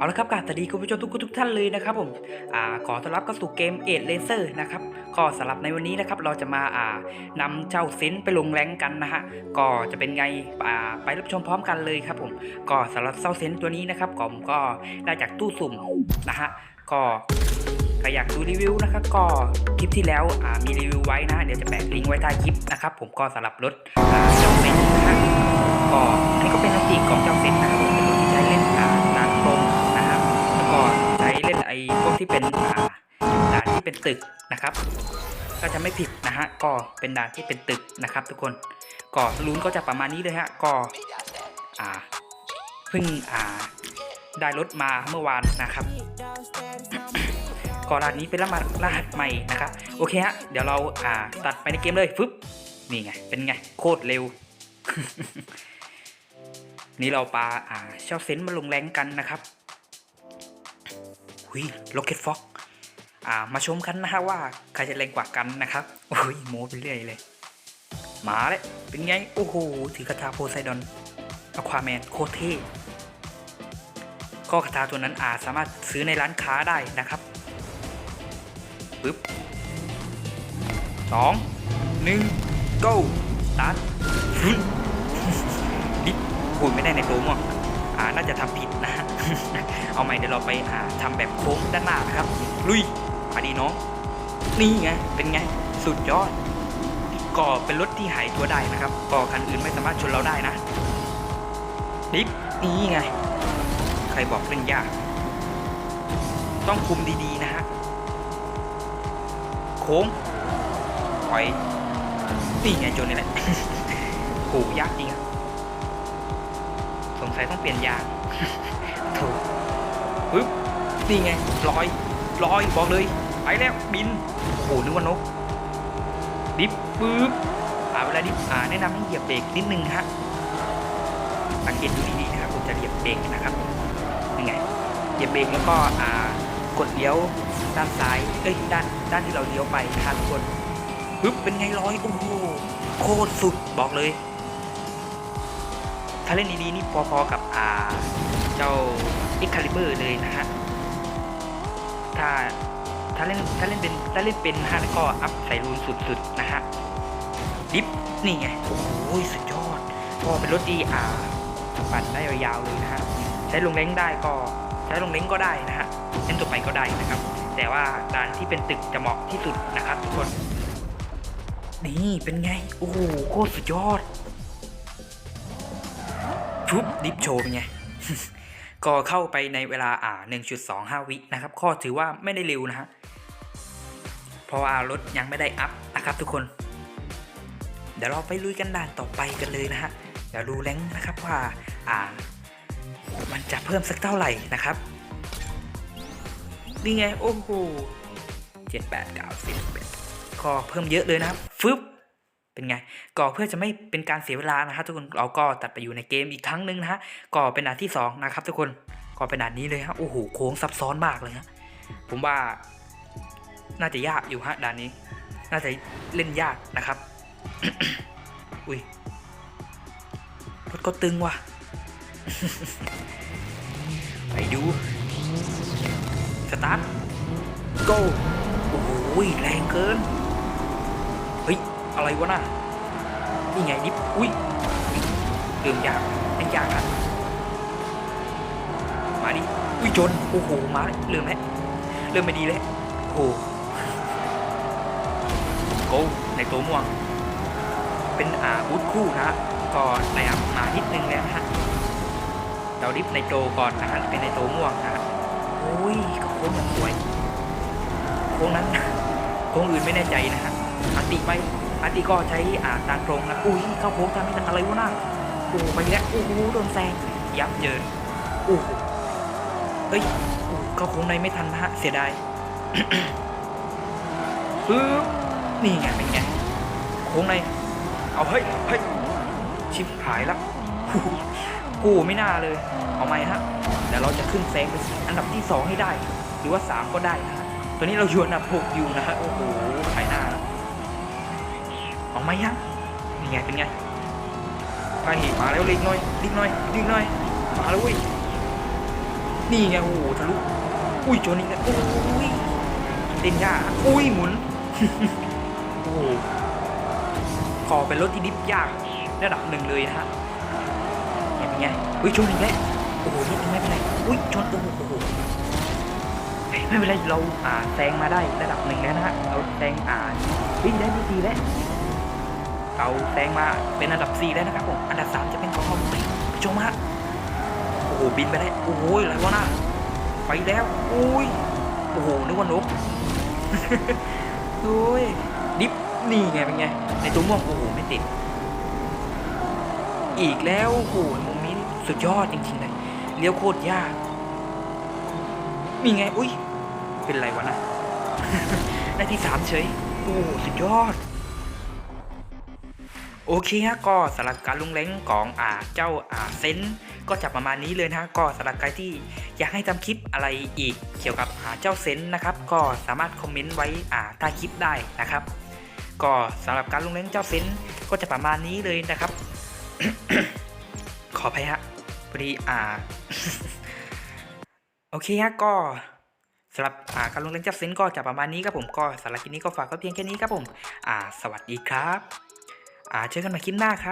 เอาละครับกาสวัสดีคุณผู้ชมทุกคนทุกท่านเลยนะครับผมอ่าขอต้อนรับเข้าสู่เกมเอ e เลเซอร์นะครับก็สำหรับในวันนี้นะครับเราจะมาอ่านำเจ้าเซนไปลงแรงกันนะฮะก็จะเป็นไงอ่าไปรับชมพร้อมกันเลยครับผมก็สำหรับเจ้าเซนตัวนี้นะครับผมก็ได้จากตู้สุ่มนะฮะก็ใครอยากดูรีวิวนะครับก็คลิปที่แล้วมีรีวิวไว้นะเดี๋ยวจะแปะลิงก์ไว้ใต้คลิปนะครับผมก็สำหรับรถเจ้าเซนนะฮะก็นนี้ก็เป็นสติของเจ้าเซนนะครับ ที่เป็นอ่าด่านที่เป็นตึกนะครับถ้าจะไม่ผิดนะฮะก็เป็นด่านที่เป็นตึกนะครับ ทุกคนก็ลุ้นก็จะประมาณนี้เลยฮะก็อ่าเพิ่งอ่าได้รถมาเมื่อวานนะครับก็รหัสนี้เป็นรหัสรหัสใหม่นะครับโอเคฮะเดี๋ยวเราอ่าตัดไปในเกมเลยฟึบนี่ไงเป็นไงโคตรเร็ว นี่เราปาอ่าเช่าเซนต์มาลงแรงกันนะครับ หุยโ o เก็ตฟ็อกอ่ามาชมกันนะฮะว่าใครจะแรงกว่ากันนะครับโอ้ยโมไปเรื่อยเลยมาเลยเป็นไง โอ้โหถือกระทาโพไซดอนอควาแมนโคตรเท่ก็กระทาตัวนั้นอาจสามารถซื้อในร้านค้าได้นะครับปึ๊บสองหนึ่ง go ตัดฟึ่นดิพูดไม่ได้ในตัวมั่วอ่าน่าจะทำผิดนะฮะ เอาใหม่เดี๋ยวเราไปอ่าทำแบบโค้งด้านหน้านะครับ ลุยมาดีน้องนี่ไงเป็นไง สุดยอด ก็เป็นรถที่หายตัวได้นะครับ ก็คันอื่นไม่สามารถชนเราได้นะดิฟนี่ไง ใครบอกเล่นยาก ต้องคุมดีๆนะฮะ โค้งปล่อยนี่ไงโจนนี่แหละโหยากจริงสงสัยต้องเปลี่ยนยาง ถูกปึ๊บนี่ไงลอยลอยบอกเลย ไปแล้วบินโอ้โหนึกว่านกดิฟปึ๊บอ่าเวลาดิฟอ่าแนะนำให้เหยียบเบรกนิดนึงฮะสังเกตดูดีๆนะครับผมจะเหยียบเบรกนะครับยังไงเหยียบเบรกแล้วก็อ่ากดเลี้ยวด้านซ้ายเอ้ยด้านด้านที่เราเลี้ยวไปนะครับทุกคนปึ๊บเป็นไงลอยโอ้โหโคตรสุดบอกเลย ถ้าเล่นดีๆนี่พอๆกับอ่า เจ้า Excalibur เลยนะฮะ ถ้าถ้าเล่นถ้าเล่นเป็นถ้าเล่นเป็นนะฮะแล้วก็อัพใส่รูนสุดๆนะฮะ ดิฟนี่ไง โอ้โหสุดยอดพอเป็นรถดีอ่าปั่นได้ยาวๆเลยนะฮะ ใช้ลงเล้งได้ก็ใช้ลงเล้งก็ได้นะฮะเล่นตัวไปก็ได้นะครับ แต่ว่าดานที่เป็นตึกจะเหมาะที่สุดนะครับทุกคนนี่เป็นไง โอ้โหโคตรสุดยอดชุบดิฟโชว์เป็นไง ก็เข้าไปในเวลาอ่า1.25 วินะครับข้อถือว่าไม่ได้เร็วนะฮะเพราะว่ารถยังไม่ได้อัพนะครับทุกคน เดี๋ยวเราไปลุยกันด่านต่อไปกันเลยนะฮะเดี๋ยวดูแรงนะครับว่าอ่า มันจะเพิ่มสักเท่าไหร่นะครับนี่ไงโอ้โหเจ็ดแปดเก้าสิบก็เพิ่มเยอะเลยนะครับฟึบ เป็นไงก็เพื่อจะไม่เป็นการเสียเวลานะครับทุกคนเราก็ตัดไปอยู่ในเกมอีกครั้งหนึ่งนะฮะก็เป็นด่านที่สองนะครับ ทุกคนก็เป็นด่านนี้เลยฮะโอ้โหโค้งซับซ้อนมากเลยฮะผมว่าน่าจะยากอยู่ฮะด่านนี้ น่าจะเล่นยากนะครับ อุ้ยรถก็ตึงว่ะ ไปดูสตาร์ท go โอ้โหแรงเกิน อะไรวะน่ะนี่ไงดิฟอุ้ยเริ่มยากเป็นยากอะมาดิอุ้ยจนโอ้โหมาเลยเริ่มแล้วเริ่มไม่ดีแล้วโอ้โหโกในตัวม่วง เป็นอาบูทคู่นะก็ในอัพมานิดนึงแล้วนะฮะเราดิฟในโจก่อนนะฮะเป็นในโจม่วงนะฮะโอ้ยโค้งอย่างสวยโค้งนั้นโค้งอื่นไม่แน่ใจนะฮะอันติไป อันติก็ใช้อ่าตางตรงนะอุ้ยเข้าโค้งทำไม่ทันอะไรวะน่ะโอ้ไปแล้วโอ้โหโดนแซงยับเยินโอ้เอ้ยเข้าโค้งในไม่ทันนะฮะเสียดายปึ๊บนี่ไงเป็นไงโค้งในเอาเฮ้ยเฮ้ยชิบหายละกูไม่น่าเลย เอาไหมฮะเดี๋ยวเราจะขึ้นแซงไปอันดับที่ 2 ให้ได้ หรือว่า 3 ก็ได้นะตอนนี้เราอยู่อันดับ6อยู่นะฮะโอ้โหขายหน้า แล้วเอาไหมฮะนี่ไงเป็นไงไปมาแล้วลิกหน่อยลิกหน่อยลิกหน่อยมาแล้วเว้ยนี่ไงโอ้โหทะลุอุ้ยโจนี่กันโอ้ยเต้นยากอุ้ยหมุนโอ้โหขอเป็นรถที่ดิฟยากระดับหนึ่งเลยนะฮะเห็นไงอุ้ยชนอีกแล้วโอ้โหนี่ไม่เป็นไรอุ้ยชนโอ้โหโอ้โหไม่เป็นไรเราอ่าแซงมาได้ระดับหนึ่งแล้วนะฮะเราแซงอ่าวิ่งได้ดีดีแล้ว เราแซงมาเป็นอันดับสี่แล้วนะครับผม อันดับสามจะเป็นของเราไหมชมฮะโอ้โหบินไปแล้โอ้โหอะไรวะน่ะไปแล้วโอ้ยโอ้โหนึกว่านกโอ้ยดิฟนี่ไงเป็นไง ในตัวม่วงโอ้โหไม่ติด อีกแล้วโอ้โหมุมนี้สุดยอดจริงๆเลยเลี้ยวโคตรยากนี่ไง อุ้ย เป็นไรวะนะได้ที่สามเฉย โอ้โหสุดยอด โอเคฮะก็สำหรับการลงแรงของอ่าเจ้าอ่าเซนก็จะประมาณนี้เลยนะก็สำหรับใครที่อยากให้ทำคลิปอะไรอีกเกี่ยวกับอ่าเจ้าเซนนะครับ ก็สามารถคอมเมนต์ไว้อ่าใต้คลิปได้นะครับ ก็สำหรับการลงแรงเจ้าเซนก็จะประมาณนี้เลยนะครับ ขออภัยฮะพอดีอ่าโอเคฮะก็สำหรับอาการลงแรงเจ้าเซนก็จะประมาณนี้ครับผมก็สำหรับคลิปนี้ก็ฝากไว้เพียงแค่นี้ครับผมอาสวัสดีครับ อ่าเจอกันใหม่คลิปหน้าครับ